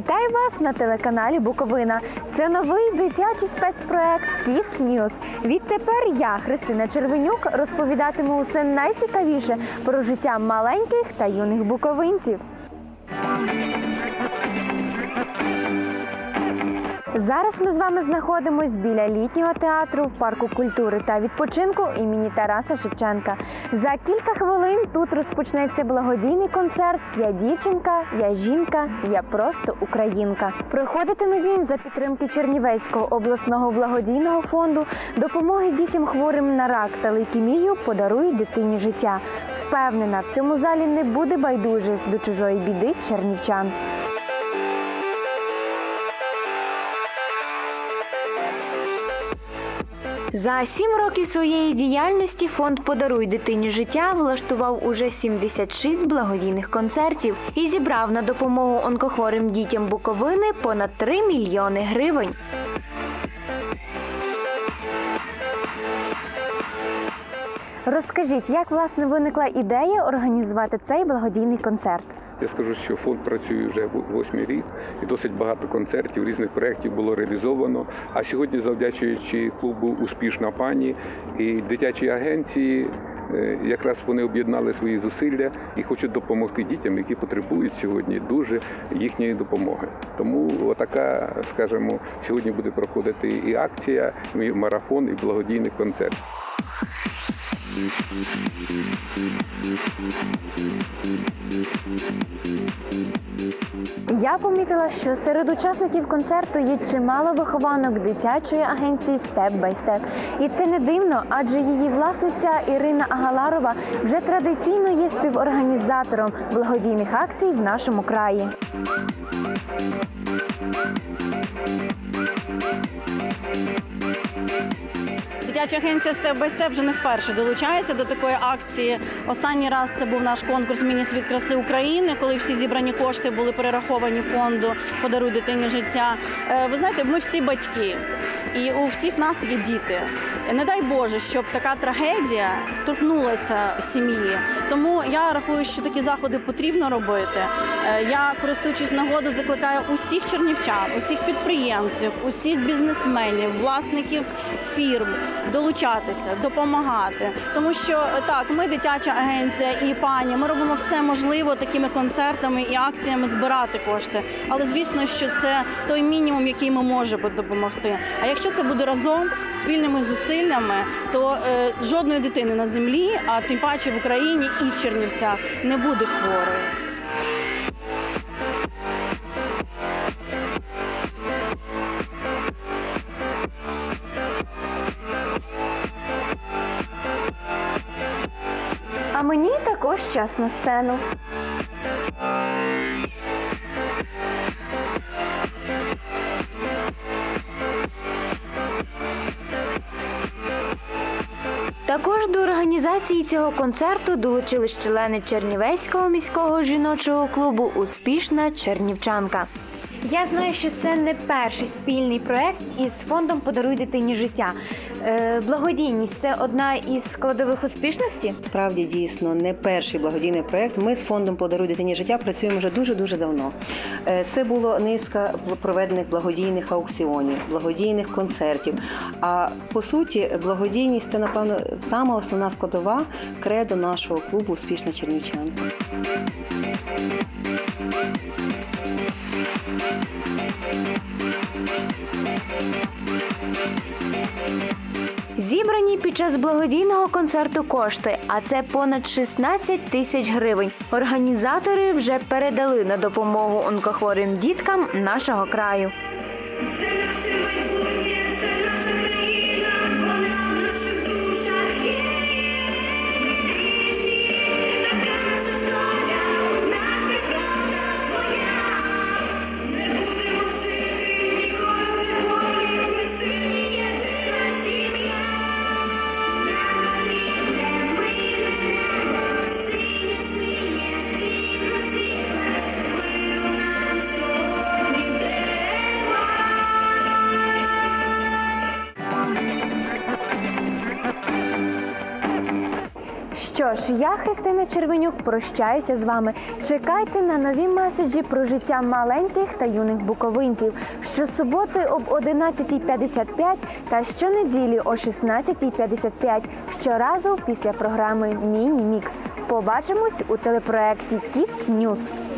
Вітаю вас на телеканалі Буковина. Це новий дитячий спецпроект Kids News. Відтепер я, Христина Червенюк, розповідатиму усе найцікавіше про життя маленьких та юних буковинців. Зараз ми з вами знаходимось біля літнього театру в парку культури та відпочинку імені Тараса Шевченка. За кілька хвилин тут розпочнеться благодійний концерт Я дівчинка, я жінка, я просто українка. Проходитиме він за підтримки Чернівецького обласного благодійного фонду допомоги дітям хворим на рак та лейкемію подарують дитині життя. Впевнена, в цьому залі не буде байдужих до чужої біди чернівчан. За сім років своєї діяльності фонд Подаруй дитині життя влаштував уже 76 благодійних концертів і зібрав на допомогу онкохворим дітям Буковини понад 3 мільйони гривень. Розкажіть, як власне виникла ідея організувати цей благодійний концерт? Я скажу, що фонд працює вже восьмий рік, і досить багато концертів, різних проєктів було реалізовано. А сьогодні, завдячуючи клубу Успішна пані і дитячій агенції, е, якраз вони об'єднали свої зусилля і хочуть допомогти дітям, які потребують сьогодні дуже їхньої допомоги. Тому отака, скажімо, сьогодні буде проходити і акція, і марафон, і благодійний концерт. Я помітила, що серед учасників концерту є чимало вихованок дитячої агенції Степ бай Степ. І це не дивно, адже її власниця Ірина Агаларова вже традиційно є співорганізатором благодійних акцій в нашому краї. Дитяча агенція Степ вже не вперше долучається до такої акції. Останній раз це був наш конкурс Міні світ краси України, коли всі зібрані кошти були перераховані фонду Подаруй дитині життя. Е, Ви знаєте, ми всі батьки, і у всіх нас є діти. Не дай Боже, щоб така трагедія торкнулася сім'ї. Тому я рахую, що такі заходи потрібно робити. Е, Я, користуючись нагодою, закликаю усіх чернівчан, усіх підприємців, усіх бізнесменів, власників фірм долучатися, допомагати. Тому що е, так, ми дитяча агенція і пані, ми робимо все можливе такими концертами і акціями збирати кошти. Але звісно, що це той мінімум, який ми можемо допомогти. А якщо це буде разом спільними зусиллями, то е, жодної дитини на землі, а тим паче в Україні і в Чернівцях, не буде хворої. А мені також час на сцену. Також до організації цього концерту долучились члени Чернівецького міського жіночого клубу Успішна Чернівчанка. Я знаю, що це не перший спільний проект із фондом Подаруй дитині життя. Е, благодійність це одна із складових успішності. Справді дійсно не перший благодійний проект. Ми з фондом Подаруй дитині життя працюємо вже дуже дуже давно. Е, Це було низка проведених благодійних аукціонів, благодійних концертів. А по суті, благодійність це напевно сама основна складова кредо нашого клубу Успішна Чернівчанка. Зібрані під час благодійного концерту кошти, а це понад 16 тисяч гривень. Організатори вже передали на допомогу онкохворим діткам нашого краю. Це наше майбутнє, Що ж, я Христина Червенюк прощаюся з вами. Чекайте на нові меседжі про життя маленьких та юних буковинців щосуботи об 11.55 та щонеділі о 16.55 щоразу після програми Міні Мікс. Побачимось у телепроекті Kids News.